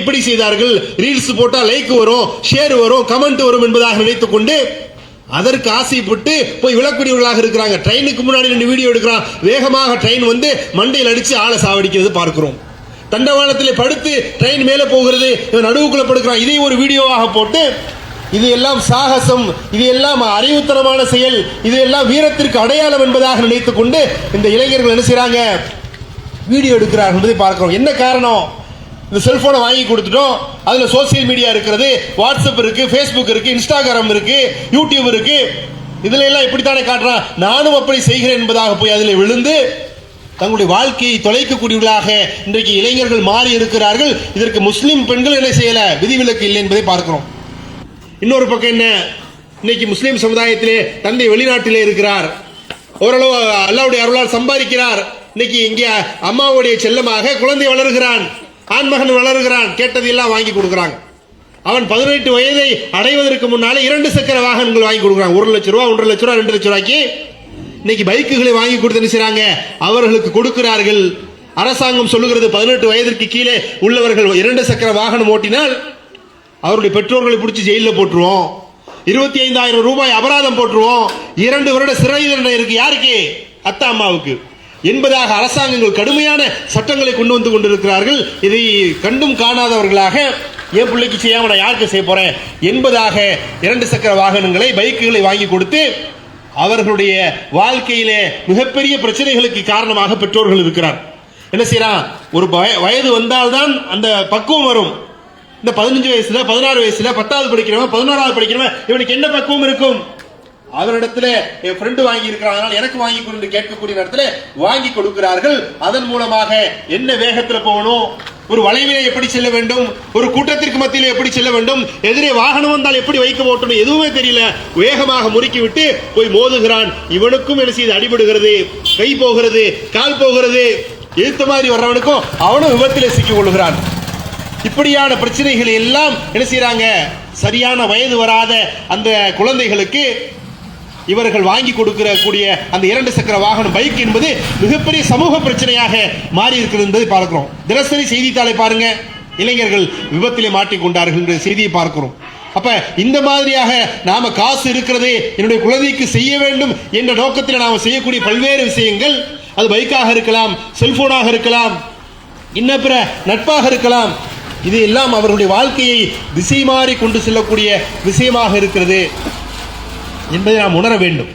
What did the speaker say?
இப்படி செய்தார்கள். ரீல்ஸ் போட்டா லைக் வரும் ஷேர் வரும் கமெண்ட் வரும் என்பதாக நினைத்துக் கொண்டு அதற்கு ஆசைப்பட்டு போய் விளக்குடியவர்களாக இருக்கிறாங்க. ட்ரெயினுக்கு முன்னாடி ரெண்டு வீடியோ எடுக்கிறான். வேகமாக ட்ரெயின் வந்து மண்டையில் அடிச்சு ஆளை சாவடிக்கிறது பார்க்கிறோம். தண்டவாளத்தில் படுத்து ட்ரெயின் மேலே போகிறது இவன் நடுவுக்குள்ள படுக்கிறான். இதை ஒரு வீடியோவாக போட்டு இது எல்லாம் சாகசம் இது எல்லாம் அறிவுத்தனமான செயல் இது எல்லாம் வீரத்திற்கு அடையாளம் என்பதாக நினைத்துக் கொண்டு இந்த இளைஞர்கள் என்ன செய்கிறாங்க வீடியோ எடுக்கிறார்கள் என்பதை பார்க்கிறோம். என்ன காரணம்? இந்த செல்போனை வாங்கி கொடுத்துட்டோம். அதில் சோசியல் மீடியா இருக்கிறது வாட்ஸ்அப் இருக்கு ஃபேஸ்புக் இருக்கு இன்ஸ்டாகிராம் இருக்கு யூடியூப் இருக்கு. இதுல எல்லாம் இப்படித்தானே காட்டுறான். நானும் அப்படி செய்கிறேன் என்பதாக போய் அதில் விழுந்து தங்களுடைய வாழ்க்கையை தொலைக்கக்கூடியவர்களாக இன்றைக்கு இளைஞர்கள் மாறி இருக்கிறார்கள். இதற்கு முஸ்லீம் பெண்கள் என்ன செய்யல? விதிவிலக்கு இல்லை என்பதை பார்க்கிறோம். இன்னொரு பக்கம் என்ன? இன்னைக்கு முஸ்லீம் சமுதாயத்திலே தந்தை வெளிநாட்டிலே இருக்கிறார். ஓரளவு அல்லாவுடைய அருளால் சம்பாதிக்கிறார். இன்னைக்கு இங்கே அம்மாவுடைய செல்லமாக குழந்தை வளர்கிறான். ஆண்மகன் வளர்கிறான். கேட்டதையெல்லாம் வாங்கி கொடுக்குறாங்க. அவன் பதினெட்டு வயதை அடைவதற்கு முன்னாலே இரண்டு சக்கர வாகனங்கள் வாங்கி கொடுக்குறாங்க. ஒரு லட்ச ரூபா ஒன்றரை லட்ச ரூபா ரெண்டு லட்ச ரூபாய்க்கு. இன்னைக்கு பைக்குகளை வாங்கி கொடுத்து என்ன அவர்களுக்கு கொடுக்கிறார்கள். அரசாங்கம் சொல்லுகிறது பதினெட்டு வயதிற்கு கீழே உள்ளவர்கள் இரண்டு சக்கர வாகனம் ஓட்டினால் அவருடைய பெற்றோர்களை பிடிச்சி ஜெயிலில் போட்டுருவோம். இருபத்தி ஐந்தாயிரம் ரூபாய் அபராதம் போட்டுருவோம். இரண்டு வருட சிறை தண்டனை இருக்கு யாருக்கு? அத்தா அம்மாவுக்கு. என்பதாக அரசாங்கங்கள் கடுமையான சட்டங்களை கொண்டு வந்து கொண்டிருக்கிறார்கள். இதை கண்டும் காணாதவர்களாக என் பிள்ளைக்கு செய்யாமல் நான் யாருக்கு செய்ய போகிறேன் என்பதாக இரண்டு சக்கர வாகனங்களை பைக்குகளை வாங்கி கொடுத்து அவர்களுடைய வாழ்க்கையிலே மிகப்பெரிய பிரச்சனைகளுக்கு காரணமாக பெற்றோர்கள் இருக்கிறார். என்ன செய்யறான்? ஒரு வய- வயது வந்தால்தான் அந்த பக்குவம் வரும். இந்த பதினஞ்சு வயசுல பதினாறு வயசுல பத்தாவது படிக்கிறவன் பதினோராவது படிக்கிறவன் இவனுக்கு என்ன பக்குவம் இருக்கும்? அவரிடத்துல என் ஃப்ரெண்டு வாங்கி இருக்கிறான் அதனால எனக்கு வாங்கி கொண்டு கேட்கக்கூடிய இடத்துல வாங்கி கொடுக்கிறார்கள். அதன் மூலமாக என்ன வேகத்தில் போகணும்? ஒரு வளைவிலே எப்படி செல்ல வேண்டும்? ஒரு கூட்டத்திற்கு மத்தியில் எப்படி செல்ல வேண்டும்? எதிரே வாகனம் வந்தால் எப்படி வைக்க ஓட்டணும்? எதுவுமே தெரியல. வேகமாக முறுக்கி விட்டு போய் மோதுகிறான். இவனுக்கும் என்ன செய்து அடிபடுகிறது? கை போகிறது கால் போகிறது. எழுத்த மாதிரி வர்றவனுக்கும் அவனும் விபத்தில் சிக்கிக் கொள்கிறான் இப்படியான பிரச்சனைகள் எல்லாம் என்ன செய்யறாங்க சரியான வயது வராத அந்த குழந்தைகளுக்கு இவர்கள் வாங்கி கொடுக்கிற கூடிய அந்த இரண்டு சக்கர வாகனம் பைக் என்பது மிகப்பெரிய சமூக பிரச்சனையாக மாறி இருக்கிறது என்பதை பார்க்கிறோம். தினசரி செய்தித்தாளை பாருங்க. இளைஞர்கள் விபத்திலே மாட்டிக்கொண்டார்கள் என்ற செய்தியை பார்க்கிறோம். அப்ப இந்த மாதிரியாக நாம காசு இருக்கிறது என்னுடைய குழந்தைக்கு செய்ய வேண்டும் என்ற நோக்கத்தில் நாம செய்யக்கூடிய பல்வேறு விஷயங்கள். அது பைக்காக இருக்கலாம் செல்போனாக இருக்கலாம் இன்ன பிற நட்பாக இருக்கலாம். இது எல்லாம் அவர்களுடைய வாழ்க்கையை திசை மாறி கொண்டு செல்லக்கூடிய விஷயமாக இருக்கிறது. என்பதை நாம் உணர வேண்டும்.